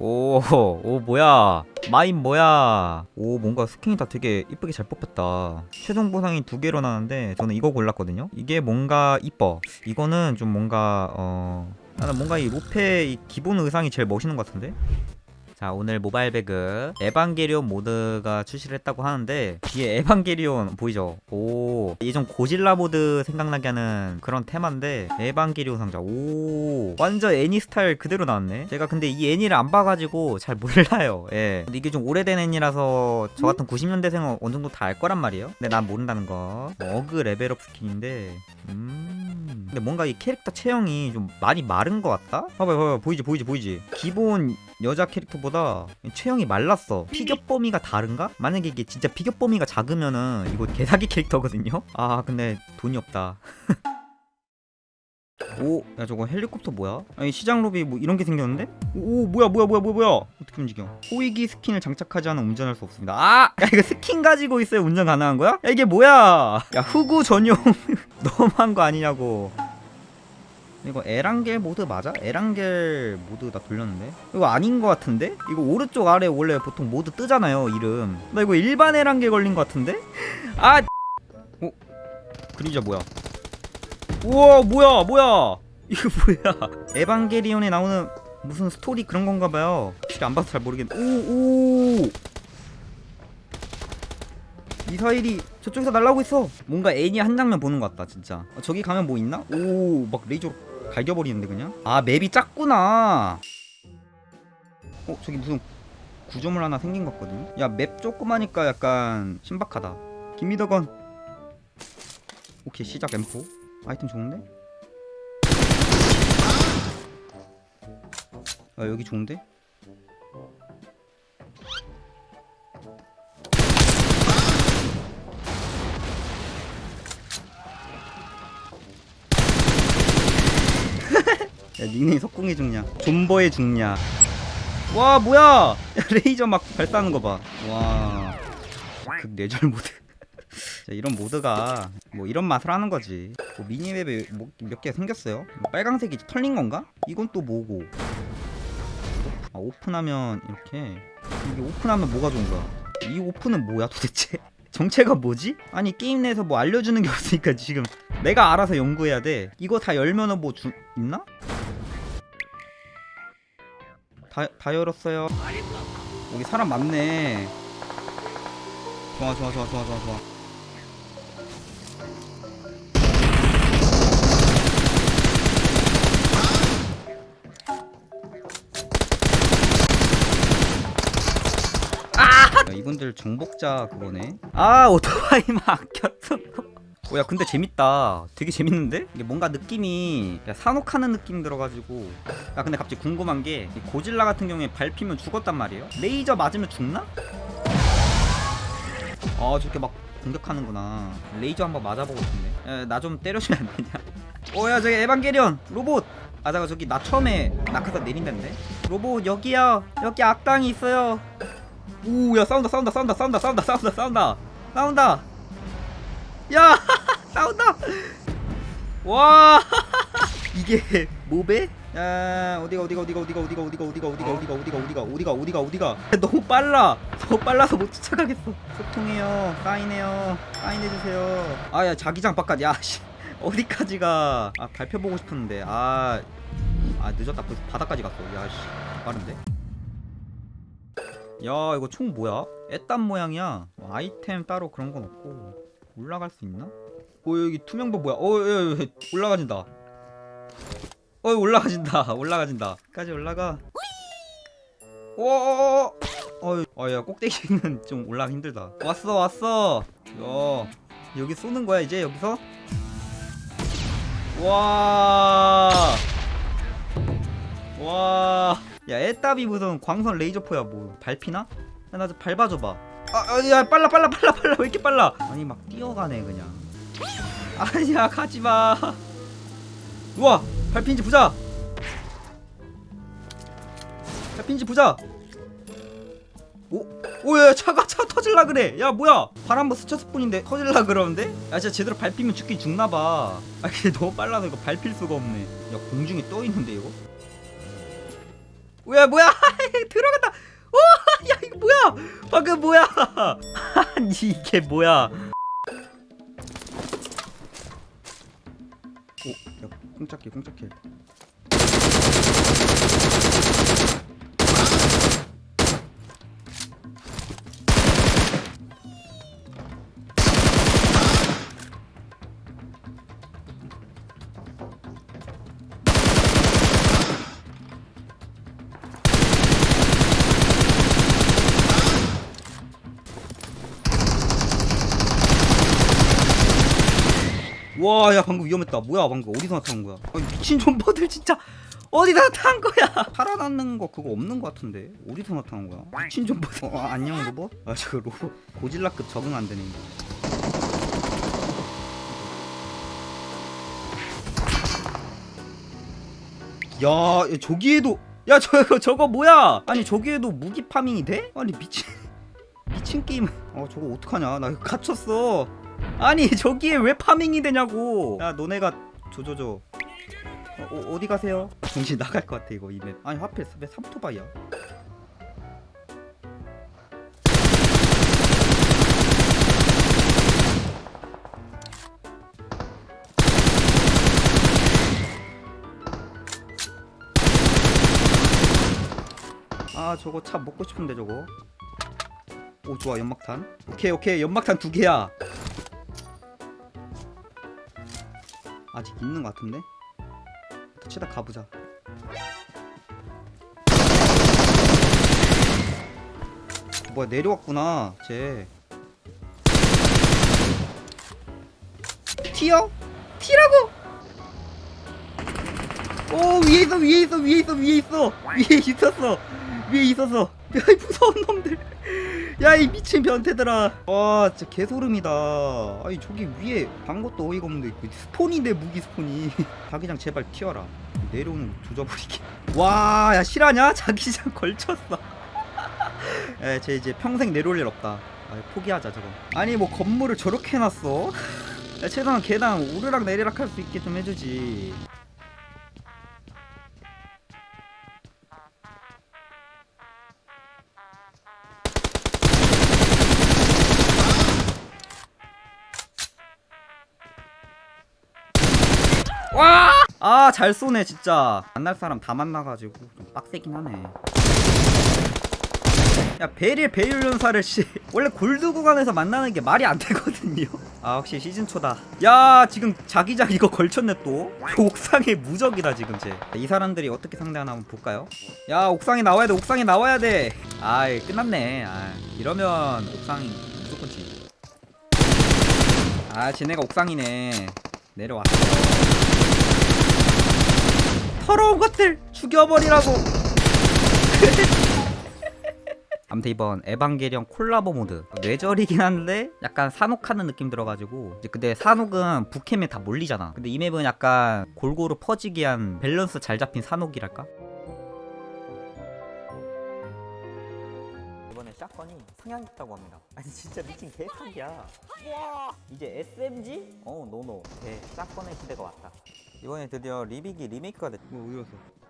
오, 오 뭐야? 마인 뭐야? 오 뭔가 스킨이 다 되게 이쁘게 잘 뽑혔다. 최종 보상이 두 개로 나왔는데 저는 이거 골랐거든요. 이게 뭔가 이뻐. 이거는 좀 뭔가 어 나는 뭔가 이 루페 이 기본 의상이 제일 멋있는 것 같은데. 자 오늘 모바일 배그 에반게리온 모드가 출시를 했다고 하는데 뒤에 에반게리온 보이죠? 오 예전 고질라 모드 생각나게 하는 그런 테마인데 에반게리온 상자. 오 완전 애니 스타일 그대로 나왔네. 제가 근데 이 애니를 안 봐가지고 잘 몰라요. 예. 근데 이게 좀 오래된 애니라서 저 같은 90년대생은 어느 정도 다 알 거란 말이에요. 근데 난 모른다는 거. 어그 레벨업 스킨인데 음 근데 뭔가 이 캐릭터 체형이 좀 많이 마른 것 같다? 봐봐 봐봐 보이지 보이지 보이지 기본 여자 캐릭터보다 체형이 말랐어 피겨 범위가 다른가? 만약에 이게 진짜 피겨 범위가 작으면은 이거 개사기 캐릭터거든요? 아 근데 돈이 없다 오, 야 저거 헬리콥터 뭐야? 아니 시장 로비 뭐 이런 게 생겼는데? 오, 뭐야 뭐야 뭐야 뭐야 뭐야? 어떻게 움직여? 호위기 스킨을 장착하지 않은 운전할 수 없습니다. 아, 야 이거 스킨 가지고 있어야 운전 가능한 거야? 야 이게 뭐야? 야 후구 전용 너무한 거 아니냐고. 이거 에란겔 모드 맞아? 에란겔 모드 나 돌렸는데? 이거 아닌 거 같은데? 이거 오른쪽 아래 원래 보통 모드 뜨잖아요 이름 나 이거 일반 에란겔 걸린 거 같은데? 아 어? 그림자 뭐야? 우와 뭐야 뭐야 이거 뭐야 에반게리온에 나오는 무슨 스토리 그런 건가 봐요 안 봐서 잘 모르겠네 오오 미사일이 저쪽에서 날라오고 있어. 뭔가 애니 한 장면 보는 것 같다 진짜. 어, 저기 가면 뭐 있나? 오 막 레이저로 갈겨버리는데 그냥? 아 맵이 작구나. 어 저기 무슨 구조물 하나 생긴 것 같거든요 야맵 조그마니까 약간 신박하다. 김미더건 오케이 시작 엠포 아이템 좋은데? 아 여기 좋은데? 야 닉네임 석궁의 중냐 존버의 중냐 와 뭐야 야, 레이저 막 발사하는 거봐와 극 뇌절 모드 자, 이런 모드가 뭐 이런 맛을 하는 거지. 뭐 미니맵에 뭐 몇개 생겼어요. 뭐 빨강색이 털린 건가? 이건 또 뭐고? 아, 오픈하면 이렇게 이게 오픈하면 뭐가 좋은 거야? 이 오픈은 뭐야 도대체? 정체가 뭐지? 아니 게임 내에서 뭐 알려주는 게 없으니까 지금 내가 알아서 연구해야 돼. 이거 다 열면은 뭐 주, 있나? 다, 다 열었어요. 여기 사람 많네. 좋아 좋아 좋아 좋아 좋아 좋아. 야, 이분들 정복자 그거네. 아 오토바이만 아꼈어. 어, 야 근데 재밌다. 되게 재밌는데? 이게 뭔가 느낌이 야, 산옥하는 느낌 들어가지고. 야 근데 갑자기 궁금한 게이 고질라 같은 경우에 밟히면 죽었단 말이에요. 레이저 맞으면 죽나? 아 저렇게 막 공격하는구나. 레이저 한번 맞아보고 싶네. 나 좀 때려주면 안 되냐? 어야 저기 에반게리온 로봇. 아 잠깐 저기 나 처음에 낙하산 내린다는데? 로봇 여기요. 여기 악당이 있어요. 오야 싸운다 싸운다 싸운다 싸운다 싸운다 싸운다 싸운다 싸운다 야 싸운다 와 이게 뭐배? 야 어디가 어디가 어디가 어디가 어디가 어디가 어디가 어디가 어디가 어디가 어디가 어디가 어디가 어디가 너무 빨라 너무 빨라서 못 쫓아가겠어 소통해요 사인해요 사인해주세요 아야 자기장 바깥 야씨 어디까지가 아 발표 보고 싶었는데 아아 늦었다 바닥까지 갔어 야씨 빠른데 야 이거 총 뭐야? 애딴 모양이야 뭐 아이템 따로 그런 건 없고 올라갈 수 있나? 어 여기 투명도 뭐야? 어 야, 야, 야, 올라가진다 어 올라가진다 올라가진다 까지 올라가 어어어 어야 꼭대기는 좀 올라가기 힘들다 왔어 왔어 야 여기 쏘는 거야 이제 여기서 와 와. 야, 애따비 무슨 광선 레이저포야 뭐 밟히나? 야, 나 좀 밟아줘봐. 아, 아, 야, 빨라, 빨라, 빨라, 빨라. 왜 이렇게 빨라? 아니 막 뛰어가네 그냥. 아니야, 가지 마. 우와, 밟힌지 보자. 밟힌지 보자. 오, 오야 차가 차 터질라 그래. 야 뭐야? 발 한번 스쳤을 뿐인데 터질라 그러는데? 야 진짜 제대로 밟히면 죽긴 죽나봐. 아 근데 너무 빨라서 이거 밟힐 수가 없네. 야 공중에 떠 있는데 이거? 야 뭐야 들어간다 오야 이거 뭐야 방금 뭐야 아니 이게 뭐야 꽁짝길 꽁짝길 와, 야 방금 위험했다. 뭐야, 방금 어디서 나타난 거야? 아니, 미친 존버들 진짜 어디서 나타난 거야? 살아남는 거 그거 없는 거 같은데 어디서 나타난 거야? 미친 존버들. 어, 안녕 로봇? 아, 저 로봇 고질라급 적응 안 되네. 야, 야, 저기에도 야 저거 저거 뭐야? 아니 저기에도 무기 파밍이 돼? 아니 미친 미친 게임. 어 저거 어떡하냐? 나 갇혔어. 아니 저기에 왜 파밍이 되냐고. 야 너네가 조조조. 어, 어, 어 디 가세요? 정신 나갈 것 같아 이거 이맵 아니 하필 왜 삼토바이야? 아 저거 차 먹고 싶은데 저거. 오 좋아 연막탄. 오케이 오케이. 연막탄 두 개야 아직 있는 것 같은데? 터치다 가보자. 뭐야 내려왔구나 쟤. 튀어? 튀라고? 오 위에 있어 위에 있어 위에 있어 위에 있어 위에 있었어. 위에 있었어 야이 무서운 놈들. 야 이 미친 변태들아. 와 진짜 개소름이다. 아니 저기 위에 방 것도 어이가 없는데 그 스폰인데 무기 스폰이. 자기장 제발 튀어라. 내려오는 거 조져버리게. 와야 실화냐? 자기장 걸쳤어. 에쟤 이제 평생 내려올 일 없다. 아 포기하자 저거. 아니 뭐 건물을 저렇게 해놨어? 야 최소한 계단 오르락 내리락 할 수 있게 좀 해주지 와! 아, 잘 쏘네, 진짜. 만날 사람 다 만나가지고 좀 빡세긴 하네. 야, 베릴 배율 연사를 씨. 원래 골드 구간에서 만나는 게 말이 안 되거든요. 아, 역시 시즌 초다. 야, 지금 자기장 이거 걸쳤네 또. 옥상에 무적이다 지금 쟤. 이 사람들이 어떻게 상대하나 한번 볼까요? 야, 옥상에 나와야 돼. 옥상에 나와야 돼. 아이, 끝났네. 아, 이러면 옥상이 무조건 지. 아, 쟤네가 옥상이네. 내려왔어. 더러운 것들 죽여버리라고. 아무튼 이번 에반게리온 콜라보 모드 뇌절이긴 한데 약간 산옥하는 느낌 들어가지고 근데 산옥은 북캠에 다 몰리잖아 근데 이 맵은 약간 골고루 퍼지게 한 밸런스 잘 잡힌 산옥이랄까? 상향 있다고 합니다. 아니 진짜 미친 개사기야. 와! 이제 SMG? 어 노노. 대 샷건의 시대가 왔다. 이번에 드디어 리빅이 리메이크가 됐 뭐, 어디 갔어?